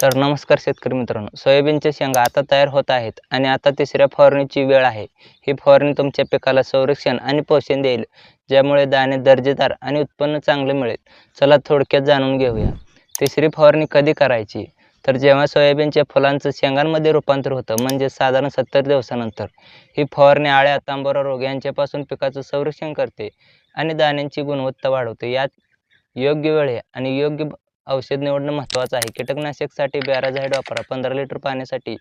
तर नमस्कार शेतकरी मित्रांनो सोयाबीनच्या शेंगा आता तयार होत आहेत आणि आता तिसऱ्या फवारणीची वेळ आहे. ही फवारणी तुमच्या पिकाला संरक्षण आणि पोषण देईल ज्यामुळे दाणे दर्जेदार आणि उत्पन्न चांगले मिळेल. चला थोडक्यात जाणून घेऊया. तिसरी फवारणी कधी करायची? तर जेव्हा सोयाबीनच्या फुलांचं शेंगांमध्ये रूपांतर होतं म्हणजे साधारण सत्तर दिवसानंतर ही फवारणी आळ्या तांबोरा रोग यांच्यापासून पिकाचं संरक्षण करते आणि दाण्यांची गुणवत्ता वाढवते. यात योग्य वेळे आणि योग्य औषध निवडणं महत्त्वाचं आहे. कीटकनाशकसाठी बॅराझाईड वापरा. पंधरा लिटर पाण्यासाठी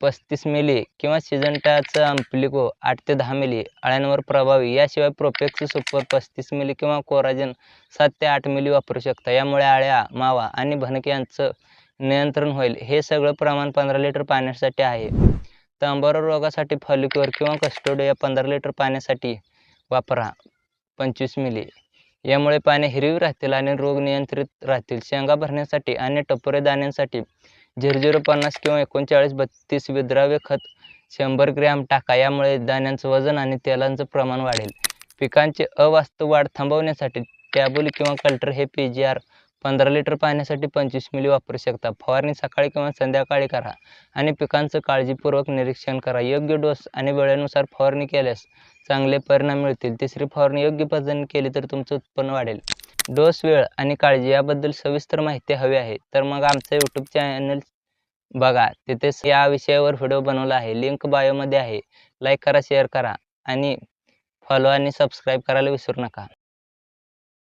पस्तीस मिली किंवा सिजंटाचं अम्प्लिको आठ ते दहा मिली. अळ्यांवर प्रभावी. याशिवाय प्रोपेक्स सुपर पस्तीस मिली किंवा कोराजन सात ते आठ मिली वापरू शकता. यामुळे आळ्या मावा आणि भनक यांचं नियंत्रण होईल. हे सगळं प्रमाण पंधरा लिटर पाण्यासाठी आहे. तांबोरा रोगासाठी फॉलिक्युअर किंवा कस्टोडिया पंधरा लिटर पाण्यासाठी वापरा. पंचवीस मिली. यामुळे पाने हिरवी राहतील आणि रोग नियंत्रित राहतील. शेंगा भरण्यासाठी आणि टपोरे दाण्यांसाठी झिरो झिरो पन्नास किंवा एकोणचाळीस बत्तीस विद्राव्य खत शंभर ग्रॅम टाका. यामुळे दाण्यांचं वजन आणि तेलांचं प्रमाण वाढेल. पिकांची अवास्तव वाढ थांबवण्यासाठी टॅबुल किंवा कल्टर हे पी जी आर पंधरा लिटर पाण्यासाठी पंचवीस मिली वापरू शकता. फवारणी सकाळी किंवा संध्याकाळी करा आणि पिकांचं काळजीपूर्वक निरीक्षण करा. योग्य डोस आणि वेळेनुसार फवारणी केल्यास चांगले परिणाम मिळतील. तिसरी फवारणी योग्य पद्धतीने केली तर तुमचं उत्पन्न वाढेल. डोस वेळ आणि काळजी याबद्दल सविस्तर माहिती हवी आहे. तर मग आमचं यूट्यूब चॅनल बघा. तिथे या विषयावर व्हिडिओ बनवला आहे. लिंक बायोमध्ये आहे. लाईक करा शेअर करा आणि फॉलो आणि सबस्क्राईब करायला विसरू नका.